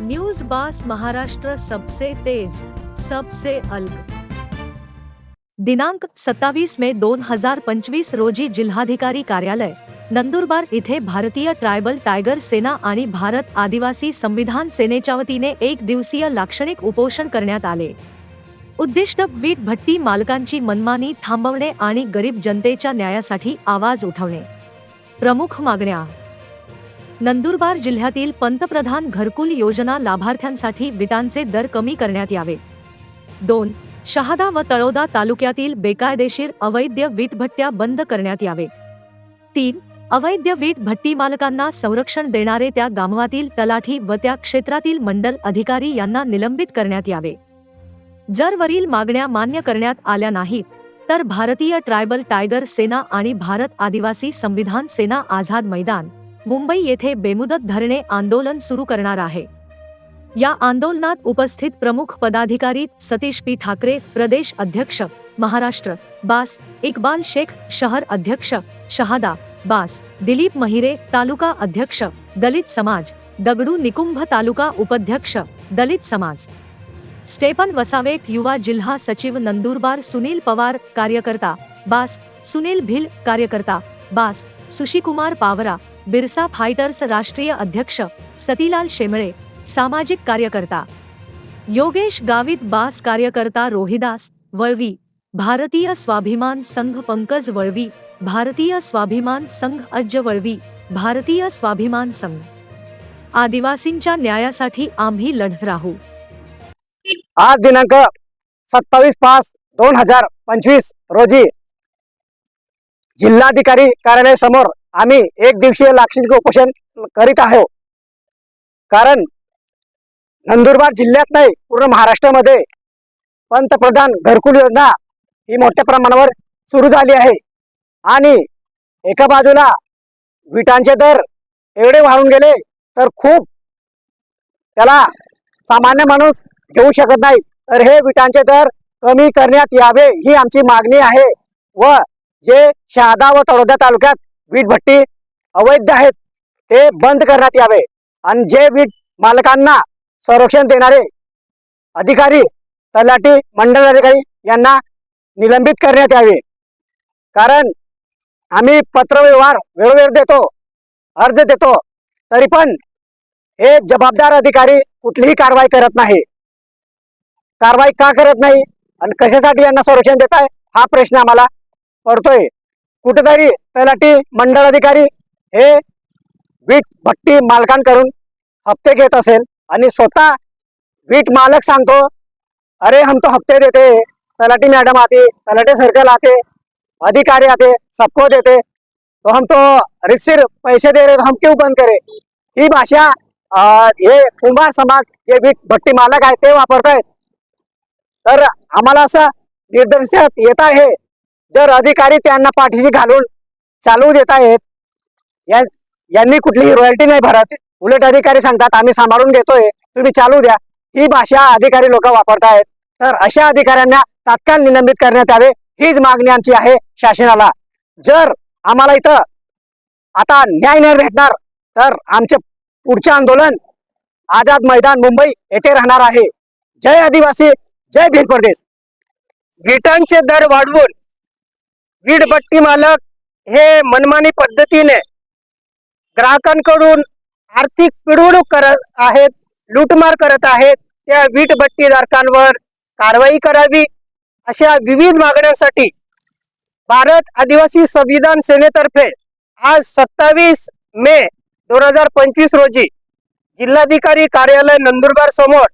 News बास महाराष्ट्र सबसे तेज सबसे अलग. दिनांक सत्तावीस मे दोन हजार पंचवीस रोजी जिल्हाधिकारी कार्यालय नंदुरबार इथे भारतीय ट्रायबल टायगर सेना आणि भारत आदिवासी संविधान सेनेच्या वतीने एक दिवसीय लाक्षणिक उपोषण करण्यात आले. उद्दिष्ट वीट भट्टी मालकांची मनमानी थांबवणे आणि गरीब जनतेच्या न्यायासाठी आवाज उठवणे. प्रमुख मागण्या नंदुरबार जिल्ह्यातील पंतप्रधान घरकुल योजना लाभार्थ्यांसाठी विटांचे दर कमी करण्यात यावेत दोन शहादा व तळोदा तालुक्यातील बेकायदेशीर अवैध वीटभट्ट्या बंद करण्यात यावेत तीन अवैध वीट भट्टी मालकांना संरक्षण देणारे त्या गामवातील तलाठी व त्या क्षेत्रातील मंडल अधिकारी यांना निलंबित करण्यात यावे. जर वरील मागण्या मान्य करण्यात आल्या नाहीत तर भारतीय ट्रायबल टायगर सेना आणि भारत आदिवासी संविधान सेना आझाद मैदान मुंबई येथे बेमुदत धरणे आंदोलन सुरू करणार आहे. या आंदोलनात उपस्थित प्रमुख पदाधिकारी सतीश पी ठाकरे, प्रदेश अध्यक्ष, महाराष्ट्र, बास, इक्बाल शेख, शहर अध्यक्ष, शहादा, बास, दिलीप महिरे, तालुका अध्यक्ष, दलित समाज, दगडू निकुंभ तालुका उपाध्यक्ष, दलित समाज. स्टेपन वसावेत युवा जिल्हा सचिव नंदुरबार सुनील पवार, कार्यकर्ता, बास, सुनील भिल, कार्यकर्ता, बास, सुशीकुमार पावरा बिरसा फायटर्स राष्ट्रीय अध्यक्ष सतीलाल शेमळे सामाजिक कार्यकर्ता. योगेश गावित बास कार्यकर्ता रोहिदास वळवी भारतीय स्वाभिमान संघ पंकज वळवी भारतीय स्वाभिमान संघ अज्ज वळवी भारतीय स्वाभिमान संघ. आदिवासींच्या न्यायासाठी आम्ही लढत राहू. आज दिनांक सत्तावीस पाच दोन हजार पंचवीस रोजी जिल्हाधिकारी कार्यालय समोर आम्ही एक दिवसीय लाक्षणिक उपोषण करीत आहोत. कारण नंदुरबार जिल्ह्यात नाही पूर्ण महाराष्ट्रामध्ये पंतप्रधान घरकुल योजना ही मोठ्या प्रमाणावर सुरू झाली आहे. आणि एका बाजूला विटांचे दर एवढे वाढून गेले तर खूप त्याला सामान्य माणूस घेऊ शकत नाही. तर हे विटांचे दर कमी करण्यात यावे ही आमची मागणी आहे. व जे शहादा व तळोदा तालुक्यात वीट भट्टी अवैध आहेत. ते बंद करण्यात यावे. आणि जे वीट मालकांना संरक्षण देणारे अधिकारी तलाठी मंडळ अधिकारी यांना निलंबित करण्यात यावे. कारण आम्ही पत्रव्यवहार वेळोवेळ देतो अर्ज देतो तरी पण हे जबाबदार अधिकारी कुठलीही कारवाई करत नाही. कारवाई का करत नाही आणि कशासाठी यांना संरक्षण देत आहे हा प्रश्न आम्हाला पडतोय. कुठेतरी तलाठी मंडळ अधिकारी हे वीट भट्टी मालकांकडून हप्ते घेत असेल आणि स्वतः वीट मालक सांगतो अरे हम तो हफ्ते देते तलाठी मैडम आते तलाटे सर्कल आते अधिकारी आते सबको देते तो हम तो रिसिर पैसे दे रहे तो हम क्यों बंद करे? ही भाषा हे कुंभार समाज जे वीट भट्टी मालक आहे ते वापरतायत. तर आम्हाला असं निर्देशात येत आहे. जर अधिकारी त्यांना पाठीशी घालून चालू देत आहेत यांनी कुठलीही रॉयल्टी नाही भरत. उलट अधिकारी सांगतात आम्ही सांभाळून घेतोय तुम्ही चालू द्या. ही भाषा अधिकारी लोक वापरतायत. तर अशा अधिकाऱ्यांना तात्काळ निलंबित करण्यात यावे हीच मागणी आमची आहे शासनाला. जर आम्हाला इथं आता न्याय नाही भेटणार तर आमचे पुढचे आंदोलन आझाद मैदान मुंबई येथे राहणार आहे. जय आदिवासी जय भीर प्रदेश विटांचे दर वाढवून वीटभट्टी मालक हे मनमानी पद्धतीने ग्राहकांकडून आर्थिक पिळवणूक करत आहेत लूटमार करत आहेत त्या वीटभट्टीधारकांवर कारवाई करावी अशा विविध मागण्यांसाठी भारत आदिवासी संविधान सेनेतर्फे आज सत्तावीस मे दोन हजार पंचवीस रोजी जिल्हाधिकारी कार्यालय नंदुरबार समोर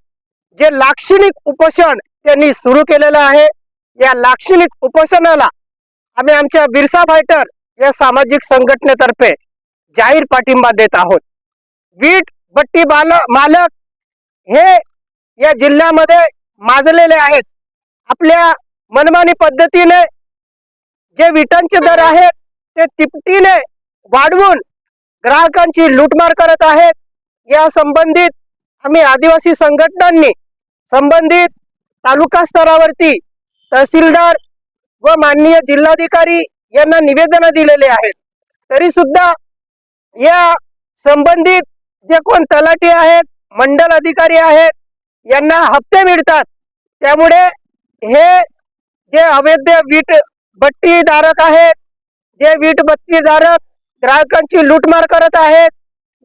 जे लाक्षणिक उपोषण त्यांनी सुरू केलेलं आहे या लाक्षणिक उपोषणाला आम्ही आमच्या विरसा फायटर या सामाजिक संघटनेतर्फे जाहीर पाठिंबा देत आहोत. वीट भट्टी बाल मालक हे या जिल्ह्यामध्ये माजलेले आहेत. आपल्या मनमानी पद्धतीने जे विटांचे दर आहेत ते तिपटीने वाढवून ग्राहकांची लूटमार करत आहेत. या संबंधित आम्ही आदिवासी संघटनांनी संबंधित तालुका स्तरावरती तहसीलदार व माननीय जिल्हाधिकारी यांना निवेदन दिलेले आहेत तरी सुद्धा या संबंधित जे कोण तलाठी आहेत मंडल अधिकारी आहेत यांना हप्ते मिळतात. त्यामुळे हे जे अवैध वीट भट्टीधारक आहेत जे वीट बट्टीधारक ग्राहकांची लूटमार करत आहेत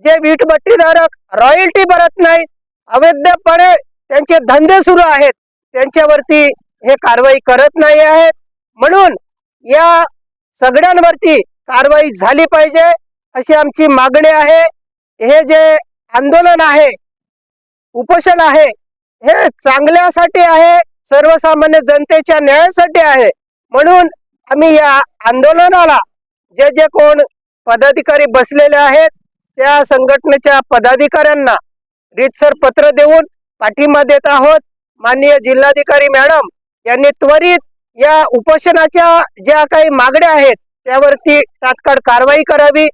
जे वीट भट्टीधारक रॉयल्टी भरत नाही अवैधपणे त्यांचे धंदे सुरू आहेत त्यांच्यावरती हे कारवाई करत नाही आहेत. म्हणून या सगळ्यांवरती कारवाई झाली पाहिजे अशी आमची मागणी आहे. हे जे आंदोलन आहे उपोषण आहे हे चांगल्यासाठी आहे सर्वसामान्य जनतेच्या न्यायासाठी आहे. म्हणून आम्ही या आंदोलनाला जे जे कोण पदाधिकारी बसलेले आहेत त्या संघटनेच्या पदाधिकाऱ्यांना रीतसर पत्र देऊन पाठिंबा देत आहोत. माननीय जिल्हाधिकारी मॅडम यांनी त्वरित या उपोषणाच्या ज्या काही मागण्या आहेत त्यावरती तात्काळ कारवाई करावी.